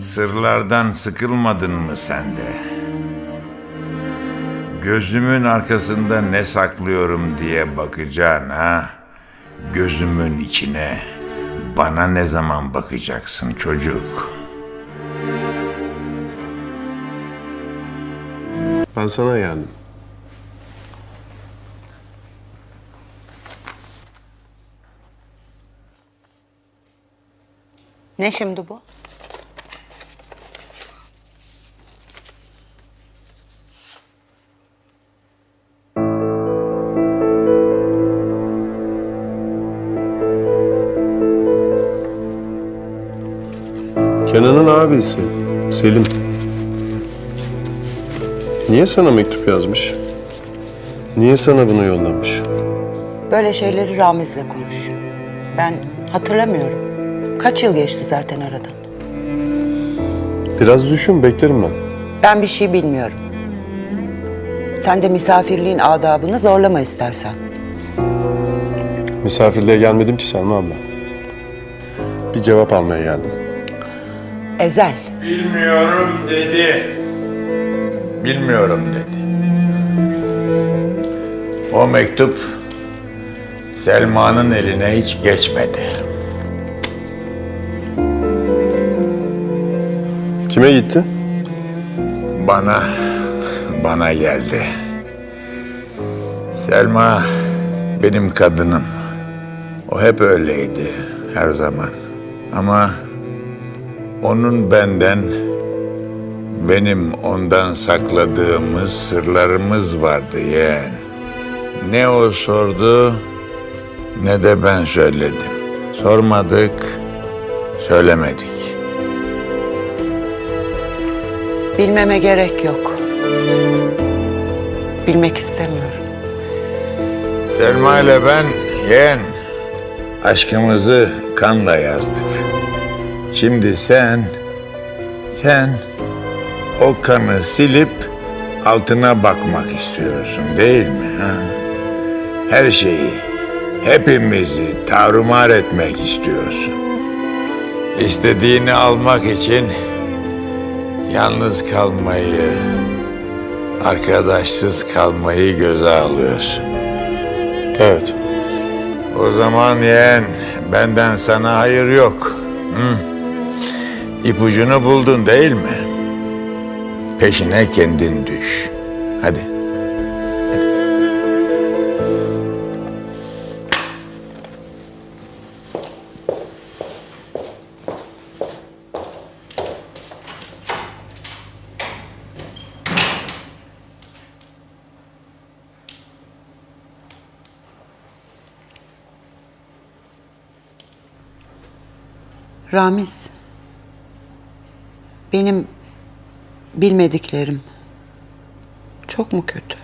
Sırlardan sıkılmadın mı sen de? Gözümün arkasında ne saklıyorum diye bakacaksın ha? Gözümün içine bana ne zaman bakacaksın çocuk? Ben sana geldim. Ne şimdi bu? Kenan'ın abisi Selim. Niye sana mektup yazmış? Niye sana bunu yollamış? Böyle şeyleri Ramiz'le konuş. Ben hatırlamıyorum. Kaç yıl geçti zaten aradan. Biraz düşün, beklerim ben. Ben bir şey bilmiyorum. Sen de misafirliğin adabını zorlama istersen. Misafirliğe gelmedim ki Selma abla. Bir cevap almaya geldim. Ezel, Bilmiyorum dedi. Bilmiyorum dedi. O mektup Selma'nın eline hiç geçmedi. Kime gitti? Bana, bana geldi. Selma benim kadınım. O hep öyleydi her zaman. Ama onun benden, benim ondan sakladığımız sırlarımız vardı yeğen. Ne o sordu ne de ben söyledim. Sormadık, söylemedik. bilmeme gerek yok. Bilmek istemiyorum. Selma ile ben yeğen aşkımızı kanla yazdık. Şimdi sen, sen o kanı silip altına bakmak istiyorsun değil mi? Ha? Her şeyi, hepimizi tarumar etmek istiyorsun. İstediğini almak için yalnız kalmayı, arkadaşsız kalmayı göze alıyorsun. Evet. O zaman yeğen benden sana hayır yok. Hı? İpucunu buldun değil mi? Peşine kendin düş. Hadi. Ramiz, benim bilmediklerim çok mu kötü?